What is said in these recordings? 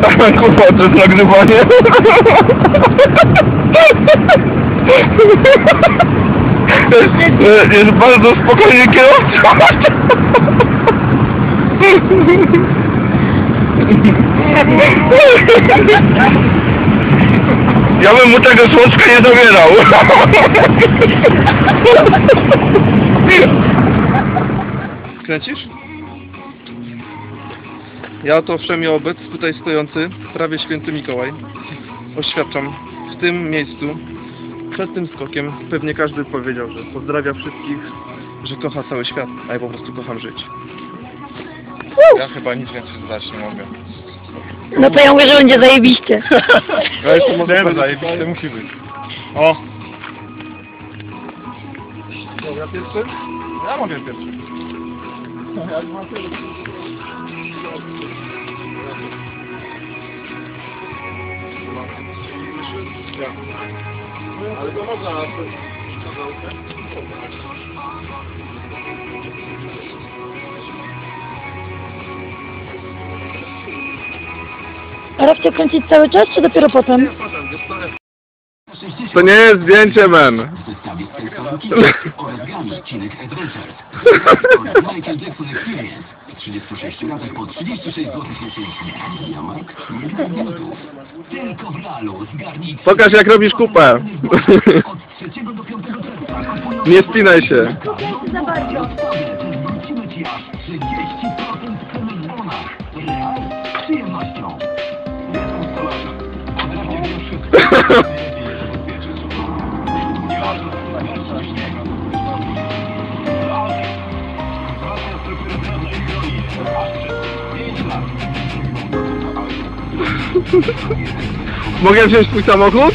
Kurwa, to jest nagrywanie. Jest, jest bardzo spokojny kierowca. Ja bym mu tego słodka nie zabierał. Kręcisz? Ja to wszemiobec, tutaj stojący, prawie święty Mikołaj, oświadczam w tym miejscu, przed tym skokiem, pewnie każdy powiedział, że pozdrawia wszystkich, że kocha cały świat, a ja po prostu kocham żyć. Ja chyba nic więcej dodać nie mogę. No to ja mówię, że będzie zajebiście. Ja jestem może Nie, zajebiście musi być. O! Ja pierwszy? Ja mogę pierwszy. Ale to można A Rafcie kręcić cały czas, czy dopiero potem? To nie jest zdjęcie, men. Przedstawić Self-Education oraz gramy odcinek Adventures oraz Michael Jackson Experience. 36 razy po 36 zł miesięcznie. Jamark 1 minutów. Tylko w realu zgarnij Pokaż jak robisz kupę. od 3 do 5 czerwca. Kupując Nie spinaj się. Za bardzo. zwrócimy Ci aż 30% ceny w Mogę wziąć twój samochód?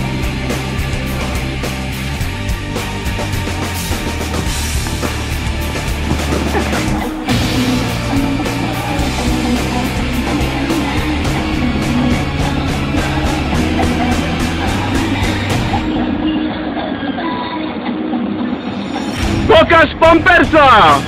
Pokaż pampersa!